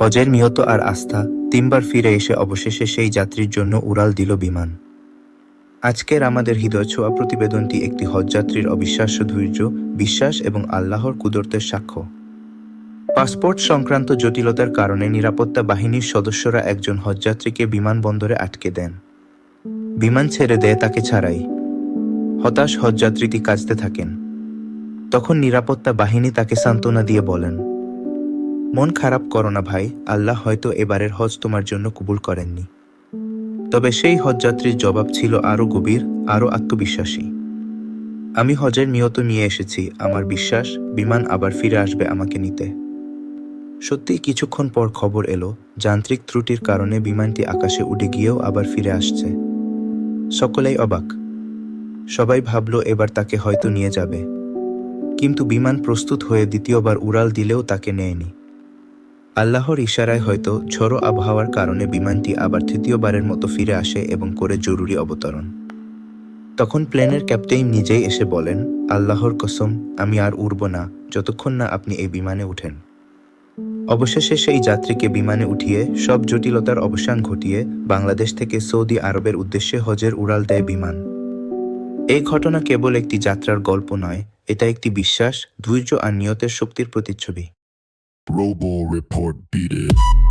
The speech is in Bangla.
হজের নিয়ত আর আস্থা, তিনবার ফিরে এসে অবশেষে সেই যাত্রীর জন্য উড়াল দিল বিমান। আজকের আমাদের হৃদয় ছোঁয়া প্রতিবেদনটি একটি হজযাত্রীর অবিশ্বাস্য ধৈর্য, বিশ্বাস এবং আল্লাহর কুদরতের সাক্ষ্য। পাসপোর্ট সংক্রান্ত জটিলতার কারণে নিরাপত্তা বাহিনীর সদস্যরা একজন হজযাত্রীকে বিমানবন্দরে আটকে দেন। বিমান ছেড়ে দেয় তাকে ছাড়াই। হতাশ হজযাত্রীটি কাজতে থাকেন। তখন নিরাপত্তা বাহিনী তাকে সান্ত্বনা দিয়ে বলেন মন খারাপ করো না ভাই, আল্লাহ হয়তো এবারের হজ তোমার জন্য কবুল করেননি। তবে সেই হজযাত্রীর জবাব ছিল আরও গভীর আরও আত্মবিশ্বাসী। আমি হজের নিয়ত নিয়ে এসেছি, আমার বিশ্বাস, বিমান আবার ফিরে আসবে আমাকে নিতে। সত্যি কিছুক্ষণ পর খবর এলো, যান্ত্রিক ত্রুটির কারণে বিমানটি আকাশে উঠে গিয়েও আবার ফিরে আসছে। সকলেই অবাক। সবাই ভাবলো এবার তাকে হয়তো নিয়ে যাবে। কিন্তু বিমান প্রস্তুত হয়ে দ্বিতীয়বার উড়াল দিলেও তাকে নেয়নি। আল্লাহর ইশারায় হয়তো ঝড়ো আবহাওয়ার কারণে বিমানটি আবার তৃতীয়বারের মতো ফিরে আসে এবং করে জরুরি অবতরণ। তখন প্লেনের ক্যাপ্টেন নিজেই এসে বলেন, আল্লাহর কসম, আমি আর উড়ব না, যতক্ষণ না আপনি এই বিমানে উঠেন। অবশেষে সেই যাত্রীকে বিমানে উঠিয়ে সব জটিলতার অবসান ঘটিয়ে বাংলাদেশ থেকে সৌদি আরবের উদ্দেশ্যে হজের উড়াল দেয় বিমান। এই ঘটনা কেবল একটি যাত্রার গল্প নয়, এটা একটি বিশ্বাস, ধৈর্য আর নিয়তের শক্তির প্রতিচ্ছবি। Robo Report Beat It.